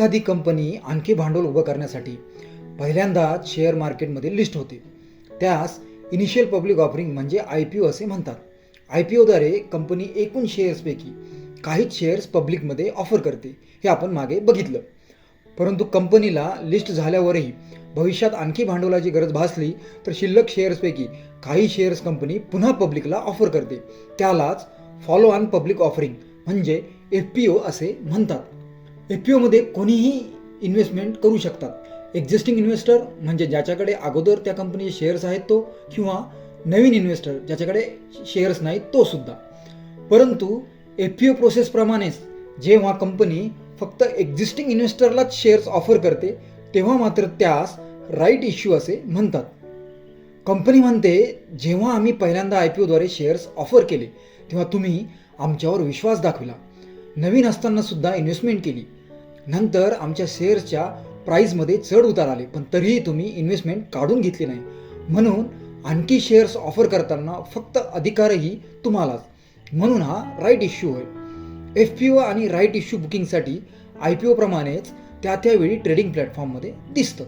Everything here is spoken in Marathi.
एखादी कंपनी आणखी भांडवल उभं करण्यासाठी पहिल्यांदाच शेअर मार्केटमध्ये लिस्ट होते. त्यास इनिशियल पब्लिक ऑफरिंग म्हणजे आय पी ओ असे म्हणतात. आय पी ओद्वारे कंपनी एकूण शेअर्सपैकी काहीच शेअर्स पब्लिकमध्ये ऑफर करते हे आपण मागे बघितलं. परंतु कंपनीला लिस्ट झाल्यावरही भविष्यात आणखी भांडवलाची गरज भासली तर शिल्लक शेअर्सपैकी काही शेअर्स कंपनी पुन्हा पब्लिकला ऑफर करते. त्यालाच फॉलो ऑन पब्लिक ऑफरिंग म्हणजे एफ पी ओ असे म्हणतात. एफ पी ओमध्ये कोणीही इन्व्हेस्टमेंट करू शकतात. एक्झिस्टिंग इन्व्हेस्टर म्हणजे ज्याच्याकडे अगोदर त्या कंपनीचे शेअर्स आहेत तो किंवा नवीन इन्व्हेस्टर ज्याच्याकडे शेअर्स नाहीत तो सुद्धा. परंतु एफ पी ओ प्रोसेसप्रमाणेच जेव्हा कंपनी फक्त एक्झिस्टिंग इन्व्हेस्टरलाच शेअर्स ऑफर करते तेव्हा मात्र त्यास राईट इश्यू असे म्हणतात. कंपनी म्हणते जेव्हा आम्ही पहिल्यांदा आय पी ओद्वारे शेअर्स ऑफर केले तेव्हा तुम्ही आमच्यावर विश्वास दाखविला. नवीन असताना सुद्धा इन्व्हेस्टमेंट केली. नंतर आमच्या शेअर्सच्या प्राईजमध्ये चढ उतार आले पण तरीही तुम्ही इन्व्हेस्टमेंट काढून घेतली नाही. म्हणून आणखी शेअर्स ऑफर करताना फक्त अधिकारही तुम्हालाच. म्हणून हा राईट इश्यू होय एफ पी ओ आणि राईट इश्यू बुकिंगसाठी आय पी ओप्रमाणेच त्या त्यावेळी ट्रेडिंग प्लॅटफॉर्ममध्ये दिसतं.